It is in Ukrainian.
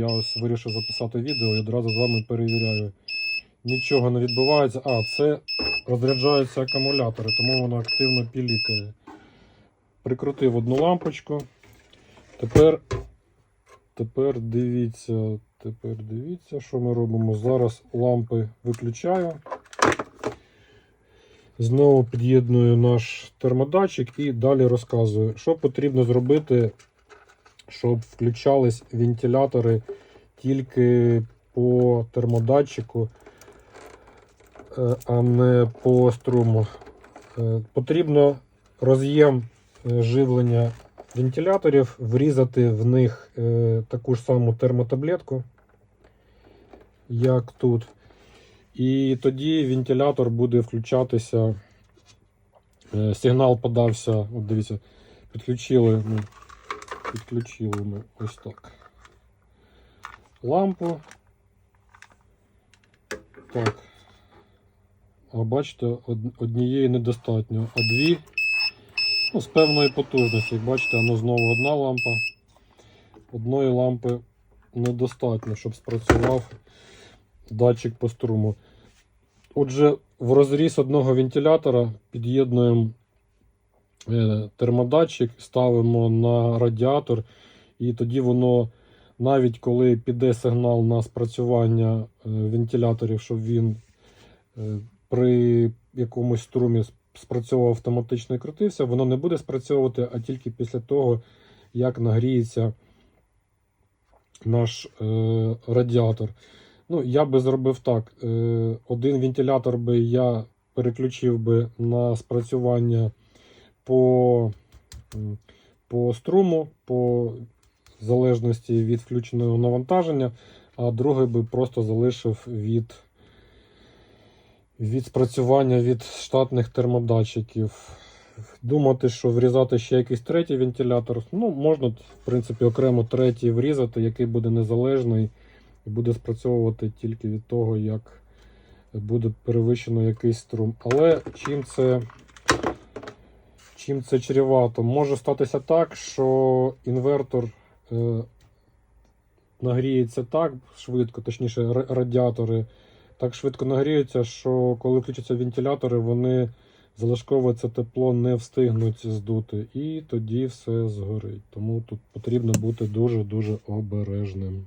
Я ось вирішив записати відео і одразу з вами перевіряю. Нічого не відбувається. А, це розряджаються акумулятори, тому воно активно пілікає. Прикрутив одну лампочку. Тепер, тепер дивіться, тепер дивіться, що ми робимо. Зараз лампи виключаю. Знову під'єдную наш термодатчик і далі розказую, що потрібно зробити, щоб включались вентилятори тільки по термодатчику, е, а не по струму. Е, Потрібно роз'єм е, живлення вентиляторів, врізати в них таку ж саму термотаблетку, як тут. І тоді вентилятор буде включатися. Сигнал подався. От дивіться, підключили підключили ми ось так. Лампу. Так. А бачите, однієї недостатньо, а дві ну, з певної потужності. Як бачите, воно знову одна лампа. Одної лампи недостатньо, щоб спрацював датчик по струму. Отже, в розріз одного вентилятора під'єднуємо термодатчик, ставимо на радіатор, і тоді воно, навіть коли піде сигнал на спрацювання е, вентиляторів, щоб він е, при якомусь струмі спрацьовував автоматично і крутився, воно не буде спрацьовувати, а тільки після того, як нагріється наш е, радіатор. Ну, я би зробив так. Е, один вентилятор би я переключив би на спрацювання по, по струму, по залежності від включеного навантаження, а другий би просто залишив від, від спрацювання від штатних термодатчиків. Думати, що врізати ще якийсь третій вентилятор. Ну, можна, в принципі, окремо третій врізати, який буде незалежний і буде спрацьовувати тільки від того, як буде перевищено якийсь струм. Але чим це, чим це чревато? Може статися так, що інвертор е, нагріється так швидко, точніше, радіатори так швидко нагріються, що коли включаться вентилятори, вони залишкове це тепло не встигнуть здути, і тоді все згорить. Тому тут потрібно бути дуже-дуже обережним.